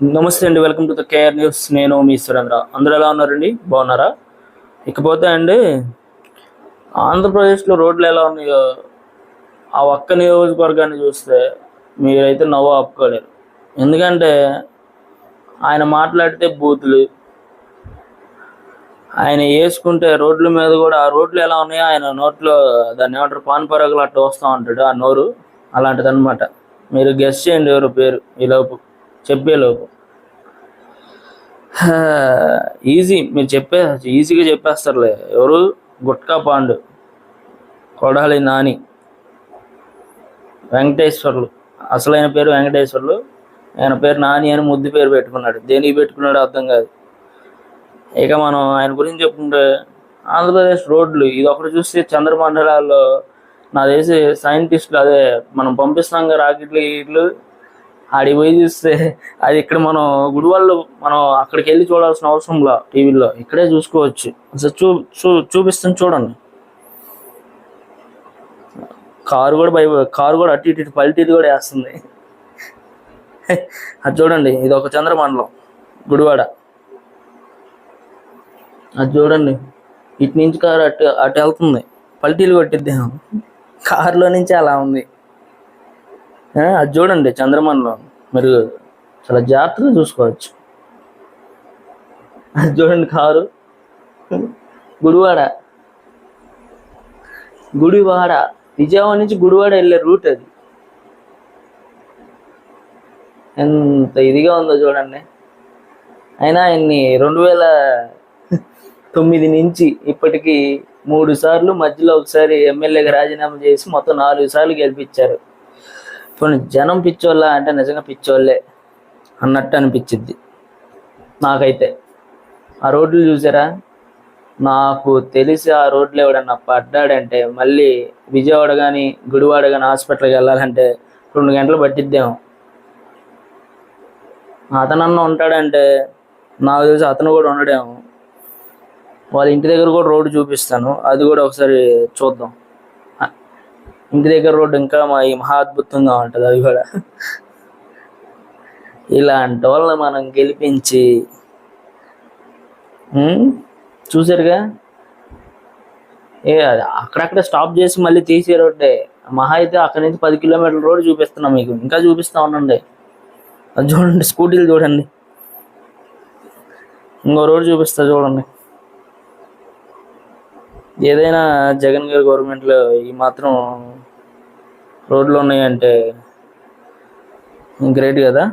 నమస్తే అండి welcome to the KR news. నేను మీ సురేంద్ర. అందరూ ఎలా ఉన్నారండి? బాగున్నారా? ఇకపోతే అండి ఆంధ్రప్రదేశ్లో రోడ్లు ఎలా ఉన్నాయో ఆ ఒక్క నియోజకవర్గాన్ని చూస్తే మీరైతే నవ్వు ఆపుకోలేరు. ఎందుకంటే ఆయన మాట్లాడితే బూతులు. ఆయన వేసుకుంటే రోడ్ల మీద కూడా ఆ రోడ్లు ఎలా ఉన్నాయో ఆయన నోట్లో దాన్ని ఏమంటారు పాన్ పరగలు అట్లా వస్తూ ఉంటాడు ఆ నోరు. అలాంటిది అనమాట మీరు గెస్ట్ చేయండి ఎవరు పేరు ఈ లోపు చెప్పే లోపు. ఈజీ. మీరు చెప్పే ఈజీగా చెప్పేస్తారులే. ఎవరు? గుట్కా పాండు కొడాలి నాని వెంకటేశ్వర్లు. అసలైన పేరు వెంకటేశ్వర్లు. ఆయన పేరు నాని అని ముద్దు పేరు పెట్టుకున్నాడు. దేనికి పెట్టుకున్నాడు అర్థం కాదు. ఇక మనం ఆయన గురించి చెప్పుకుంటే ఆంధ్రప్రదేశ్ రోడ్లు ఇది ఒకటి చూస్తే చంద్రమండలాల్లో నా తెలిసి సైంటిస్టులు అదే మనం పంపిస్తాం రాకెట్లు ఇట్లు ఆడికి పోయి చూస్తే అది ఇక్కడ మనం గుడివాళ్ళు మనం అక్కడికి వెళ్ళి చూడాల్సిన అవసరం లా టీవీలో? ఇక్కడే చూసుకోవచ్చు. అసలు చూ చూ చూపిస్తుంది చూడండి. కారు కూడా భయ కారు కూడా అటు ఇటు ఇటు పల్టీలు కూడా వేస్తుంది. అది చూడండి ఇది ఒక చంద్రమండలం గుడివాడ. అది చూడండి ఇటు నుంచి కారు అటు అటు వెళ్తుంది. పల్టీలు కొట్టిద్దాం కారులో నుంచి అలా ఉంది. అది చూడండి చంద్రమండలం మీరు చాలా జాగ్రత్తగా చూసుకోవచ్చు. అది చూడండి కారు. గుడివాడ. గుడివాడ. విజయవాడ నుంచి గుడివాడ వెళ్ళే రూట్ అది. ఎంత ఇదిగా ఉందో చూడండి. అయినా ఆయన్ని రెండు వేల తొమ్మిది నుంచి ఇప్పటికీ మూడు సార్లు మధ్యలో ఒకసారి ఎమ్మెల్యేగా రాజీనామా చేసి మొత్తం నాలుగు సార్లు గెలిపించారు. ఇప్పుడు జనం పిచ్చోళ్ళ అంటే నిజంగా పిచ్చోళ్ళే అన్నట్టు అనిపించింది నాకైతే. ఆ రోడ్లు చూసారా? నాకు తెలిసి ఆ రోడ్లు ఎవడన్నా పడ్డాడంటే మళ్ళీ విజయవాడ కానీ గుడివాడ కానీ హాస్పిటల్కి వెళ్ళాలంటే రెండు గంటలు పట్టిద్దేమో. అతనన్న ఉంటాడంటే నాకు తెలిసి అతను కూడా ఉండడేమో. వాళ్ళ ఇంటి దగ్గర కూడా రోడ్డు చూపిస్తాను. అది కూడా ఒకసారి చూద్దాం. ఇంటి దగ్గర రోడ్డు ఇంకా మా ఈ మహా అద్భుతంగా ఉంటుంది అది కూడా. ఇలాంటి వాళ్ళని మనం గెలిపించి చూసారుగా? ఏ అది అక్కడక్కడ స్టాప్ చేసి మళ్ళీ తీసే రోడ్డే. మహా అయితే అక్కడి నుంచి పది కిలోమీటర్ల రోడ్డు చూపిస్తున్నాం మీకు. ఇంకా చూపిస్తా ఉండండి. అది చూడండి స్కూటీలు చూడండి. ఇంకో రోడ్ చూపిస్తా చూడండి. ఏదైనా జగన్ గారి గవర్నమెంట్లో ఈ మాత్రం రోడ్లు ఉన్నాయంటే గ్రేట్ కదా.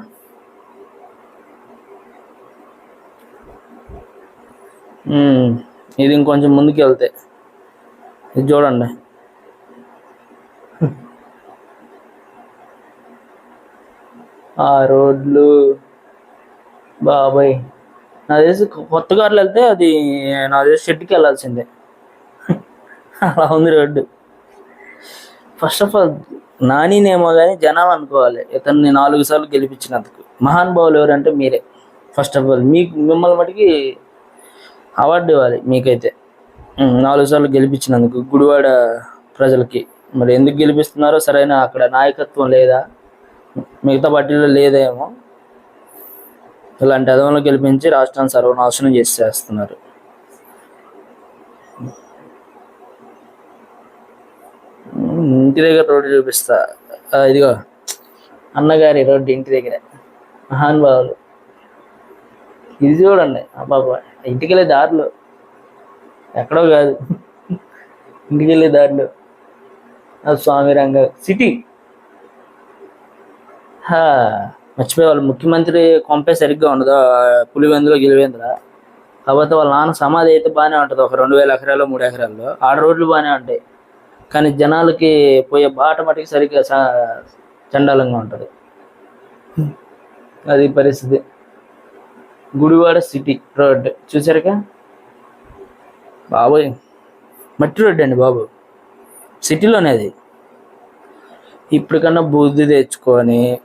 ఇది ఇంకొంచెం ముందుకు వెళ్తే. ఇది చూడండి. ఆ రోడ్లు. బాబాయ్. నా తెలిసి కొత్త కార్లు వెళ్తే అది నా తెలిసి షెడ్కి వెళ్ళాల్సిందే. అలా ఉంది రోడ్డు. ఫస్ట్ ఆఫ్ ఆల్ నానినేమో కానీ జనాలు అనుకోవాలి. ఇతన్ని నాలుగు సార్లు గెలిపించినందుకు. మహానుభావులు ఎవరంటే మీరే. ఫస్ట్ ఆఫ్ ఆల్ మీకు మిమ్మల్ని మటుకి అవార్డు ఇవ్వాలి మీకైతే. నాలుగు సార్లు గెలిపించినందుకు గుడివాడ ప్రజలకి. మరి ఎందుకు గెలిపిస్తున్నారో సరైన అక్కడ నాయకత్వం లేదా? మిగతా పార్టీలో లేదేమో. ఇలాంటి అదవంలో గెలిపించి రాష్ట్రాన్ని సర్వనాశనం చేసేస్తున్నారు. ఇంటి దగ్గర రోడ్డు చూపిస్తా. ఇదిగో. అన్నగారి రోడ్డు ఇంటి దగ్గర. మహానుభావులు. ఇది చూడండి. అబ్బాబా ఇంటికి వెళ్ళే దారిలో. ఎక్కడో కాదు. ఇంటికి వెళ్ళే దారిలో స్వామి రంగ సిటీ. మర్చిపోయే వాళ్ళు. ముఖ్యమంత్రి కొంపే సరిగ్గా ఉండదు. పులివెందులో గిలివెందుల. కాకపోతే వాళ్ళ నాన్న సమాధి అయితే బాగానే ఉంటుంది. ఒక రెండు వేల ఎకరాలు మూడు ఎకరాల్లో. ఆడ రోడ్లు బాగానే ఉంటాయి. కానీ జనాలకి పోయే బాట మటుకు సరిగ్గా చండాలంగా ఉంటుంది. అది పరిస్థితి. గుడివాడ సిటీ రోడ్ చూసారుగా? బాబోయ్. మట్టి రోడ్ అండి బాబు. సిటీలోనే అది. ఇప్పటికన్నా బుద్ధి తెచ్చుకొని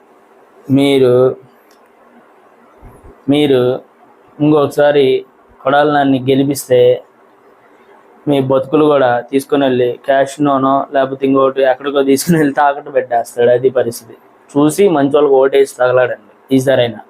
మీరు మీరు ఇంకొకసారి కొడాలని గెలిపిస్తే మీ బతుకులు కూడా తీసుకుని వెళ్ళి క్యాష్నోనో లేకపోతే ఇంకోటి ఎక్కడికో తీసుకుని వెళ్ళి తాకట్టు పెట్టేస్తాడు. అది పరిస్థితి. చూసి మంచి వాళ్ళకి ఓటేసి తగలాడండి. ఈసారైనా